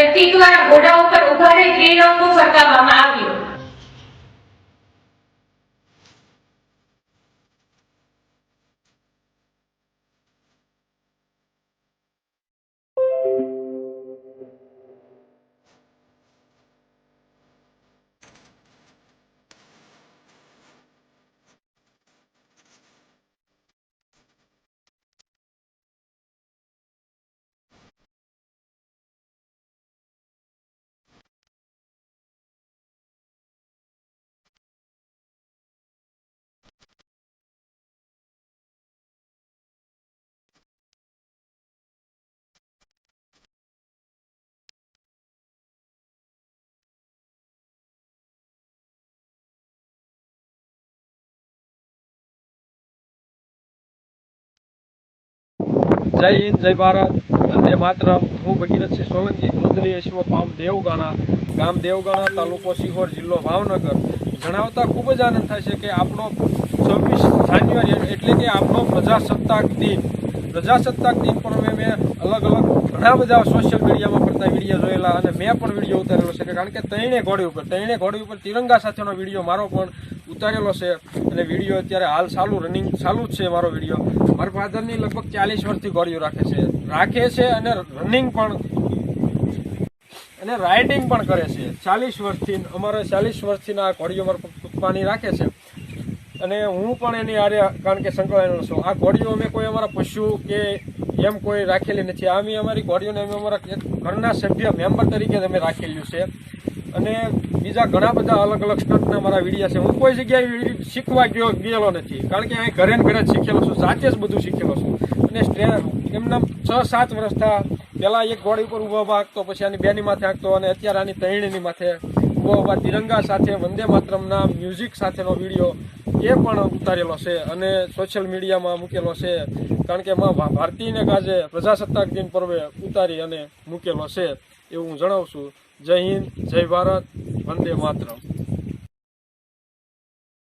કેટલીક વાર ઘોડા ઉપર ઊભા રહી ત્રિરંગો ફરકાવવામાં જય હિન્દ, જય ભારત. વંદે માતરમ. હું ભગીરથસિંહ સોલંકી રુદ્રી અશ્વ પામ દેવગાણા, ગામ દેવગાણા, તાલુકો સિહોર જિલ્લો ભાવનગર. જણાવતા ખૂબ જ આનંદ થાય છે કે આપણો છવ્વીસ જાન્યુઆરી એટલે કે આપણો પ્રજાસત્તાક દિન. પ્રજાસત્તાક દિન પર મેં અલગ અલગ ઘણા બધા સોશિયલ મીડિયામાં પડતા વીડિયો જોયેલા અને મેં પણ વીડિયો ઉતારેલો છે કારણ કે ત્રણે ઘોડી ઉપર, ત્રણે ઘોડી ઉપર તિરંગા સાથેનો વીડિયો મારો પણ ઉતારેલો છે અને વીડિયો અત્યારે હાલ ચાલુ રનિંગ ચાલુ જ છે મારો વીડિયો. મારા ફાધરની લગભગ ચાલીસ વર્ષથી ઘોડીઓ રાખે છે. રાખે છે અને રનિંગ પણ અને રાઇડિંગ પણ કરે છે. ચાલીસ વર્ષથી, અમારે ચાલીસ વર્ષથી આ ઘોડીઓ મારા રાખે છે. અને હું પણ એની આરે કારણ કે સંકળાયેલો છું. આ ઘોડીઓ અમે કોઈ અમારા પશુ કે એમ કોઈ રાખેલી નથી. અમે અમારી ઘોડીઓને અમે અમારા ઘરના સભ્ય, મેમ્બર તરીકે અમે રાખેલું છે. અને બીજા ઘણા બધા અલગ અલગ સ્ટન્ટના મારા વિડીયા છે. હું કોઈ જગ્યાએ શીખવા ગયો, ગયેલો નથી. કારણ કે અહીં ઘરે ને ઘરે શીખેલો છું. સાથે જ બધું શીખેલો છું. અને સ્ટ્રેન એમના છ સાત વર્ષતા પહેલાં એક ઘોડી ઉપર ઊભા હાંકતો, પછી આની બેની માથે હાંકતો અને અત્યારે આની તૈણીની માથે ઊભો ઊભા તિરંગા સાથે વંદે માતરમના મ્યુઝિક સાથેનો વીડિયો એ પણ ઉતારેલો છે અને સોશિયલ મીડિયામાં મૂકેલો છે. કારણ કે માં ભા- ભારતીયને કાજે પ્રજાસત્તાક દિન પર્વે ઉતારી અને મૂકેલો છે એવું હું જણાવું છું. જય હિન્દ, જય ભારત, વંદે માતરમ.